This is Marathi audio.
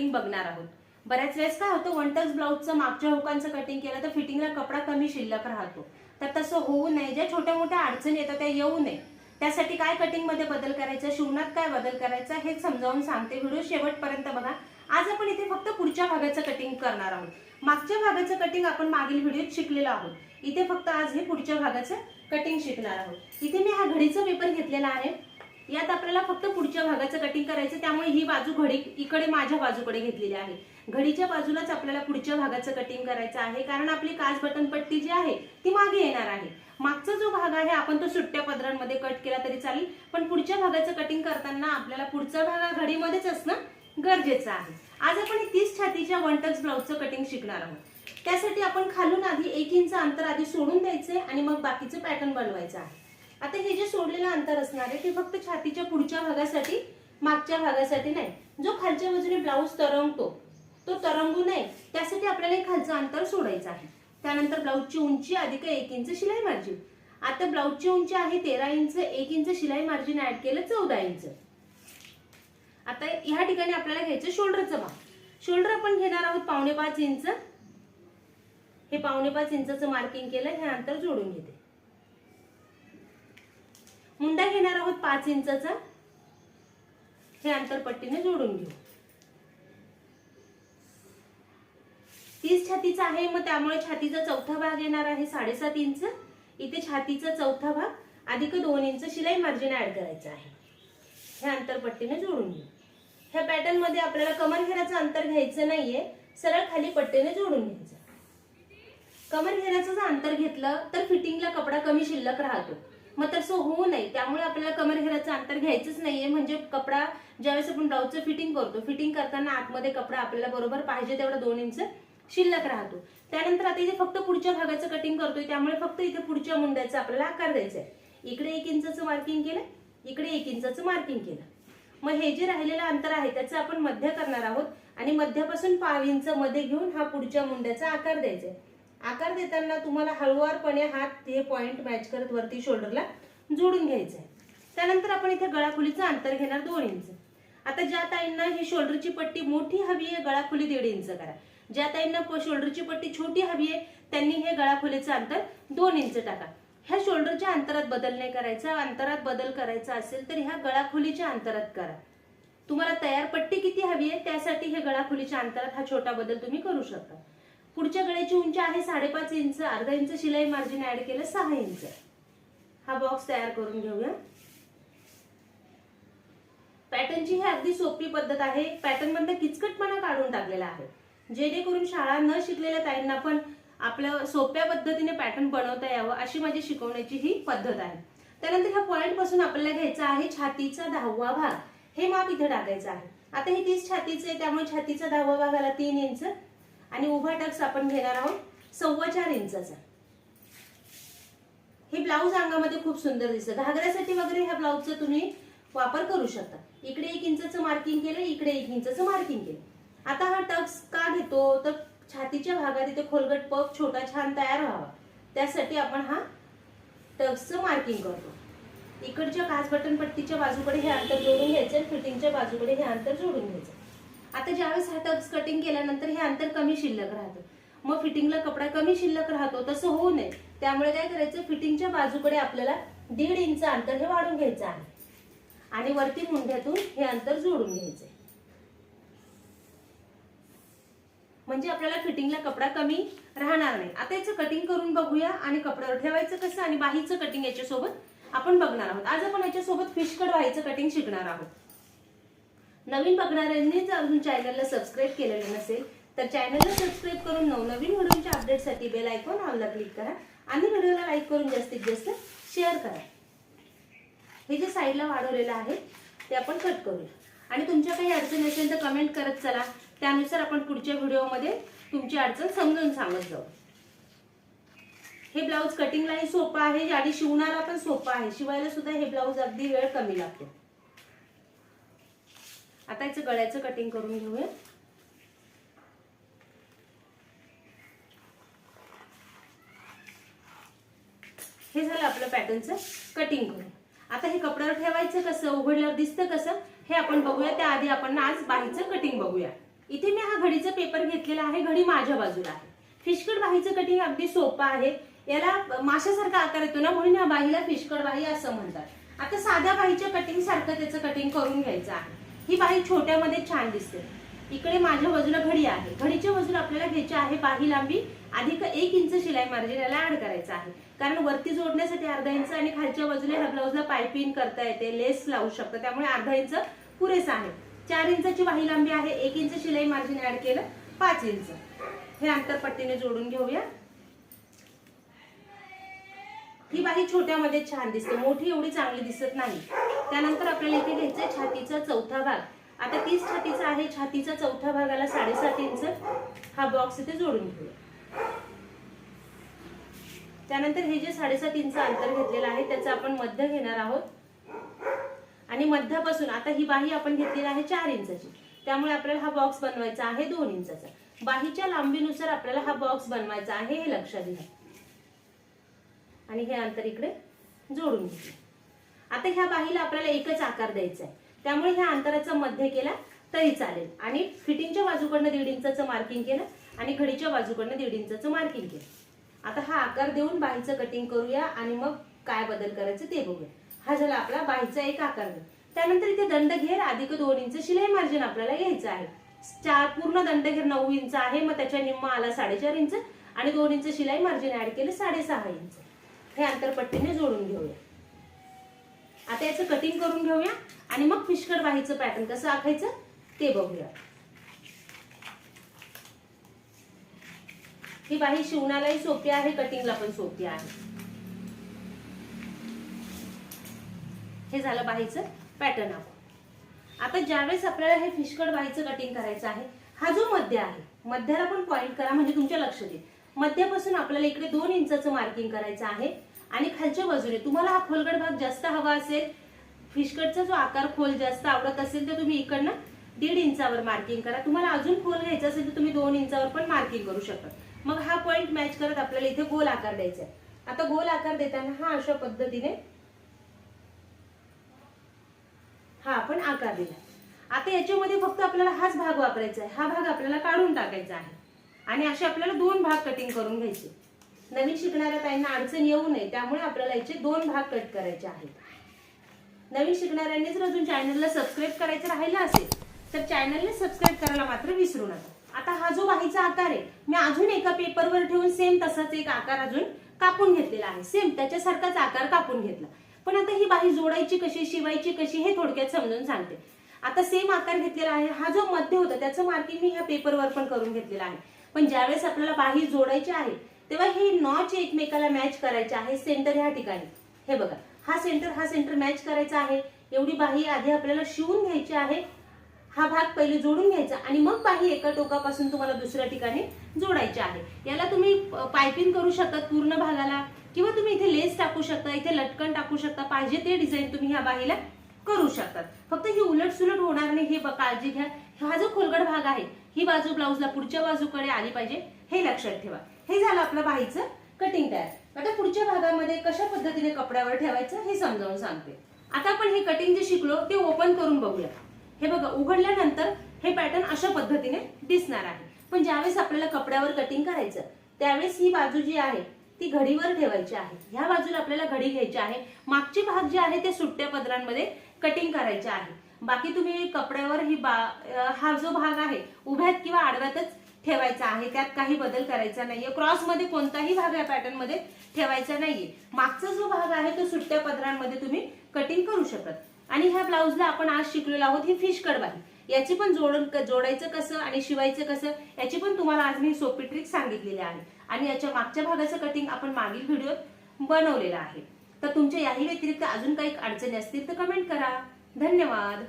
कटिंग बघणार आहोत. बऱ्याच वेळेस काय होतं वन टच ब्लाऊजचं मागच्या हुकांचं कटिंग केलं तर फिटिंगला कपडा कमी शिल्लक राहतो. तर तसं होऊ नये ज्या छोट्या मोठ्या अडचणी येतात त्या येऊ नये. त्यासाठी काय कटिंगमध्ये बदल करायचा शिवणात काय बदल करायचा हे समजावून सांगते. व्हिडिओ शेवटपर्यंत बघा. आज आपण इथे फक्त पुढच्या भागाचं कटिंग करणार आहोत. मागच्या भागाचं कटिंग आपण मागील व्हिडिओत शिकलेलो आहोत. इथे फक्त आज हे पुढच्या भागाचं कटिंग शिकणार आहोत. इथे मी हा घडीचा पेपर घेतलेला आहे. यात आपल्याला फक्त पुढच्या भागाचं कटिंग करायचं त्यामुळे ही बाजू घडी इकडे माझ्या बाजूकडे घेतलेली आहे. घडीच्या बाजूलाच आपल्याला पुढच्या भागाचं कटिंग करायचं आहे. कारण आपली काच बटन पट्टी जी आहे ती मागे येणार आहे. मागचा जो भाग आहे आपण तो सुट्ट्या पदरांमध्ये कट केला तरी चालेल. पण पुढच्या भागाचं कटिंग करताना आपल्याला पुढचा भाग हा घडीमध्येच असणं गरजेचं आहे. आज आपण तीस छातीच्या वन टच ब्लाऊजचं कटिंग शिकणार आहोत. त्यासाठी आपण खालून आधी एक इंच अंतर आधी सोडून द्यायचंय आणि मग बाकीचं पॅटर्न बनवायचं आहे. आता हे जे सोडलेलं अंतर असणार आहे ते फक्त छातीच्या पुढच्या भागासाठी मागच्या भागासाठी नाही. जो खालच्या बाजूने ब्लाऊज तरंगतो तो तरंगू नये. त्यासाठी आपल्याला हे खालचं अंतर सोडायचं आहे. त्यानंतर ब्लाऊजची उंची अधिक एक इंच शिलाई मार्जिन आता ब्लाऊजची उंची आहे तेरा इंच एक इंच शिलाई मार्जिन ऍड केलं चौदा इंच. आता ह्या ठिकाणी आपल्याला घ्यायचं शोल्डरचं भाग. शोल्डर आपण घेणार आहोत पावणे पाच इंच. हे पावणे पाच इंचाचं मार्किंग केलं हे अंतर जोडून घेते. मुंडा घेणार आहोत पाच इंचाचा. हे अंतरपट्टीने जोडून घेऊ. तीस छातीचा आहे मग त्यामुळे छातीचा चौथा भाग येणार आहे साडेसात इंच. इथे छातीचा चौथा भाग अधिक दोन इंच शिलाई मार्जिन ऍड करायचं आहे. हे अंतरपट्टीने जोडून घेऊ. ह्या पॅटर्नमध्ये आपल्याला कमर घेराचं अंतर घ्यायचं नाहीये सरळ खाली पट्टीने जोडून घ्यायचं. कमर घेराचं जर अंतर घेतलं तर फिटिंगला कपडा कमी शिल्लक राहतो. मग तसं होऊ नये. त्यामुळे आपल्याला कमर घेराचं अंतर घ्यायचंच नाहीये. म्हणजे कपडा ज्यावेळेस आपण ब्लाऊजचं फिटिंग करतो फिटिंग करताना आतमध्ये कपडा आपल्याला बरोबर पाहिजे तेवढा दोन इंच शिल्लक राहतो. त्यानंतर आता इथे फक्त पुढच्या भागाचं कटिंग करतोय. त्यामुळे फक्त इथे पुढच्या मुंड्याचा आपल्याला आकार द्यायचा आहे इकडे एक इंचाचं मार्किंग केलं इकडे एक इंचाचं मार्किंग केलं. मग हे जे राहिलेलं अंतर आहे त्याचं आपण मध्य करणार आहोत आणि मध्यापासून पाव इंच मध्ये घेऊन हा पुढच्या मुंड्याचा आकार द्यायचा आहे आकार देताना तुम्हाला हळुवारपणे हात हे पॉईंट मॅच करत वरती शोल्डरला जोडून घ्यायचं आहे त्यानंतर आपण इथे गळाखोलीचं अंतर घेणार दोन इंच आता ज्या ताईंना ही शोल्डरची पट्टी मोठी हवी आहे गळाखोली दीड इंच करा. ज्या ताईंना शोल्डरची पट्टी छोटी हवी आहे त्यांनी हे गळाखोलीचं अंतर दोन इंच टाका. ह्या शोल्डरच्या अंतरात बदल नाही करायचा. अंतरात बदल करायचा असेल तर ह्या गळाखोलीच्या अंतरात करा. तुम्हाला तयार पट्टी किती हवी आहे त्यासाठी हे गळाखोलीच्या अंतरात हा छोटा बदल तुम्ही करू शकता. पुढच्या गळ्याची उंची आहे साडेपाच इंच अर्धा इंच शिलाई मार्जिन ऍड केलं सहा इंच. हा बॉक्स तयार करून घेऊया. पॅटर्नची ही अगदी सोपी पद्धत आहे. पॅटर्न मधला किचकटपणा काढून टाकलेला आहे. जेणेकरून शाळा न शिकलेल्या ताईंना पण आपल्या सोप्या पद्धतीने पॅटर्न बनवता यावं अशी माझी शिकवण्याची ही पद्धत आहे. त्यानंतर ह्या पॉईंटपासून आपल्याला घ्यायचा आहे छातीचा दहावा भाग. हे माप इथे टाकायचं आहे. आता हे तीस छातीचे आहे त्यामुळे छातीचा दहावा भाग आला तीन इंच आणि उभा टक्स आपण घेणार आहोत सव्वा चार इंचाचा. हे ब्लाऊज अंगामध्ये खूप सुंदर दिसतं. घागऱ्यासाठी वगैरे ह्या ब्लाऊजचा तुम्ही वापर करू शकता. इकडे एक इंचाचं मार्किंग केलं इकडे एक इंचाचं मार्किंग केलं. आता हा टक्स का घेतो? तर छातीच्या भागात इथे खोलगट पग छोटा छान तयार व्हावा. त्यासाठी आपण हा टक्सचं मार्किंग करतो. इकडच्या काच बटन पट्टीच्या बाजूकडे हे अंतर जोडून घ्यायचं आणि फिटिंगच्या बाजूकडे हे अंतर जोडून घ्यायचं. आता ज्यावेळेस हा टक्स कटिंग केल्यानंतर हे अंतर कमी शिल्लक राहतं. मग फिटिंगला कपडा कमी शिल्लक राहतो तसं होऊ नये. त्यामुळे काय करायचं फिटिंगच्या बाजूकडे आपल्याला दीड इंच अंतर हे वाढून घ्यायचं आहे. आणि वरती मुंढ्यातून हे अंतर जोडून घ्यायचंय म्हणजे आपल्याला फिटिंगला कपडा कमी राहणार नाही. आता याचं कटिंग करून बघूया आणि कपड्यावर ठेवायचं कसं आणि बाहीचं कटिंग याच्यासोबत आपण बघणार आहोत. आज आपण याच्यासोबत फिश कट बाहीचं कटिंग शिकणार आहोत. नवीन बघणाऱ्यांनी जर अजून चॅनलला सबस्क्राईब केलेलं नसेल तर चॅनलला सबस्क्राईब करून नवनवीन व्हिडिओच्या अपडेटसाठी बेल आयकॉन ऑलला क्लिक करा आणि व्हिडिओला लाईक करून जास्तीत जास्त शेअर करा. हे जे साईडला वाढवलेलं आहे ते आपण कट करूया. आणि तुमच्या काही अडचणी असेल तर कमेंट करत चला. त्यानुसार आपण पुढच्या व्हिडिओमध्ये तुमची अडचण समजून सांगत जाऊ. हे ब्लाऊज कटिंगलाही सोपं आहे आणि शिवणारा पण सोपं आहे. शिवायला सुद्धा हे ब्लाऊज अगदी वेळ कमी लागतो. आता याचं गळ्याचं कटिंग करून घेऊया. हे झालं आपलं पॅटर्नचं कटिंग करून. आता हे कपड्यावर ठेवायचं कसं? उघडल्यावर दिसतं कसं? हे आपण बघूया. त्याआधी आपण आज बाहीचं कटिंग बघूया. इथे मी हा घडीचा पेपर घेतलेला आहे. घडी माझ्या बाजूला आहे. फिशकट बाहीचं कटिंग अगदी सोपं आहे. याला माशासारखा आकार येतो ना म्हणून या बाहीला फिशकट बाही असं म्हणतात. आता साध्या बाहीच्या कटिंग सारखं त्याचं कटिंग करून घ्यायचं आहे. ही बाही छोट्यामध्ये छान दिसते. इकडे माझ्या बाजूला घडी आहे. घडीच्या बाजूला आपल्याला घ्यायची आहे बाही लांबी अधिक एक इंच शिलाई मार्जिन याला ऍड करायचं आहे. कारण वरती जोडण्यासाठी अर्धा इंच आणि खालच्या बाजूला ह्या ब्लाऊजला पायपिंग करता येते लेस लावू शकतं. त्यामुळे अर्धा इंच पुरेसा आहे. चार इंचाची बाही लांबी आहे एक इंच शिलाई मार्जिन ऍड केलं पाच इंच. हे अंतर पट्टीने जोडून घेऊया. ही बाही छोट्यामध्ये छान दिसते मोठी एवढी चांगली दिसत नाही. त्यानंतर आपल्याला इथे घ्यायचंय छातीचा चौथा भाग. आता तीस छातीचा आहे छातीचा चौथा भागाला साडेसात इंच हा बॉक्स इथे जोडून घेऊया. त्यानंतर हे जे साडेसात इंच अंतर घेतलेलं आहे त्याचं आपण मध्य घेणार आहोत. आणि मध्यापासून आता ही बाही आपण घेतलेली आहे चार इंचाची. त्यामुळे आपल्याला हा बॉक्स बनवायचा आहे दोन इंचाचा. बाहीच्या लांबीनुसार आपल्याला हा बॉक्स बनवायचा आहे हे लक्षात घ्या. आणि हे अंतर इकडे जोडून घेऊ आता ह्या बाहीला आपल्याला एकच आकार द्यायचा आहे. त्यामुळे ह्या अंतराचा मध्य केला तरी चालेल. आणि फिटिंगच्या बाजूकडनं दीड इंचाचं मार्किंग केलं आणि घडीच्या बाजूकडनं दीड इंचाचं मार्किंग केलं. आता हा आकार देऊन बाहीचं कटिंग करूया आणि मग काय बदल करायचं ते बघूया. हा झाला आपला बाहीचा एक आकार. त्यानंतर इथे दंडघेर अधिक दोन इंच शिलाई मार्जिन आपल्याला घ्यायचं आहे. चार पूर्ण दंडघेर नऊ इंच आहे मग त्याच्या निम्मा आला साडेचार इंच आणि दोन इंच शिलाई मार्जिन ऍड केलं साडेसहा इंच. हे अंतरपट्टीने जोडून घेऊया. आता याचं कटिंग करून घेऊया आणि मग फिशकट बाहीचं पॅटर्न कसं आखायचं ते बघूया. ही बाही शिवण्यालाही सोपी आहे कटिंगला पण सोपी आहे. हे झालं बाहीचं पॅटर्न आपण आता ज्यावेळेस आपल्याला हे फिशकट बाहीचं कटिंग करायचं आहे हा जो मध्य आहे मध्याला पण पॉईंट करा म्हणजे तुमच्या लक्ष देईल मध्यापासून आपल्याला इकडे दोन इंचाचं मार्किंग करायचं आहे आणि खालच्या बाजूने तुम्हाला हा खोलगड भाग जास्त हवा असेल फिशकटचा जो आकार खोल जास्त आवडत असेल तर तुम्ही इकडनं दीड इंचावर मार्किंग करा. तुम्हाला अजून खोल घ्यायचं असेल तर तुम्ही दोन इंचावर पण मार्किंग करू शकता. मग हा पॉइंट मॅच करत आपल्याला इथे गोल आकार द्यायचा आहे. आता गोल आकार देताना हा अशा पद्धतीने हा आपण आकार दिला. आता याच्यामध्ये फक्त आपल्याला हाच भाग वापरायचा आहे. हा भाग आपल्याला काढून टाकायचा आहे. आणि असे आपल्याला दोन भाग कटिंग करून घ्यायचे. नवीन शिकणाऱ्या ताईंना अडचण येऊ नये त्यामुळे आपल्याला याचे दोन भाग कट करायचे आहेत. नवीन शिकणाऱ्यांनी जर अजून चॅनलला सबस्क्राईब करायचं राहिलं असेल तर चॅनलला सबस्क्राईब करायला मात्र विसरू नका. आता हा जो बाहीचा आकार आहे मी अजून एका पेपरवर ठेवून सेम तसाच एक आकार अजून कापून घेतलेला आहे. सेम त्याच्यासारखाच आकार कापून घेतला. पण आता ही बाही जोडायची कशी शिवायची कशी हे थोडक्यात समजून सांगते. आता सेम आकार घेतलेला आहे. हा जो मध्य होता त्याचं मार्किंग मी ह्या पेपरवर पण करून घेतलेला आहे. पण ज्यावेळेस आपल्याला बाही जोडायची आहे तेव्हा हे नॉच एकमेकाला मॅच करायचे आहे सेंटर ह्या ठिकाणी. हे बघा हा सेंटर हा सेंटर मॅच करायचा आहे. एवढी बाही आधी आपल्याला शिवून घ्यायची आहे. हा भाग पहिले जोडून घ्यायचा आणि मग बाही एका टोकापासून तुम्हाला दुसऱ्या ठिकाणी जोडायची आहे. याला तुम्ही पायपिंग करू शकता पूर्ण भागाला किंवा तुम्ही इथे लेस टाकू शकता इथे लटकन टाकू शकता. पाहिजे ते डिझाईन तुम्ही ह्या बाहीला करू शकतात फक्त ही उलट सुलट होणार नाही. हे काळजी घ्या. हा जो खोलगड भाग आहे ही बाजू ब्लाऊजला पुढच्या बाजूकडे आली पाहिजे. हे लक्षात ठेवा. हे झालं आपलं बाहीचं कटिंग तयार. आता पुढच्या भागामध्ये कशा पद्धतीने कपड्यावर ठेवायचं हे समजावून सांगते. आता आपण हे कटिंग जे शिकलो ते ओपन करून बघूया. हे बघा उघडल्यानंतर हे पॅटर्न अशा पद्धतीने दिसणार आहे. पण ज्यावेळेस आपल्याला कपड्यावर कटिंग करायचं त्यावेळेस ही बाजू जी आहे ती घडीवर ठेवायची आहे. ह्या बाजूला आपल्याला घडी घ्यायची आहे. मागचे भाग जे आहे ते सुट्ट्या पदरांमध्ये कटिंग करायचे आहे. बाकी तुम्ही कपड्यावर ही बा हा जो भाग आहे उभ्यात किंवा आडव्यातच ठेवायचा आहे. त्यात काही बदल करायचा नाहीये. क्रॉसमध्ये कोणताही भाग या पॅटर्नमध्ये ठेवायचा नाहीये. मागचा जो भाग आहे तो सुट्ट्या पदरांमध्ये तुम्ही कटिंग करू शकत. आणि ह्या ब्लाऊजला आपण आज शिकलेलो आहोत ही फिश कडवाही याची पण जोडून जोडायचं कसं आणि शिवायचं कसं याची पण तुम्हाला आज मी सोपी ट्रिक सांगितलेली आहे. आणि याच्या मागच्या भागाचं कटिंग आपण मागील व्हिडिओत बनवलेलं आहे. तर तुमच्या याही व्यतिरिक्त अजून काही अडचणी असतील तर कमेंट करा. धन्यवाद.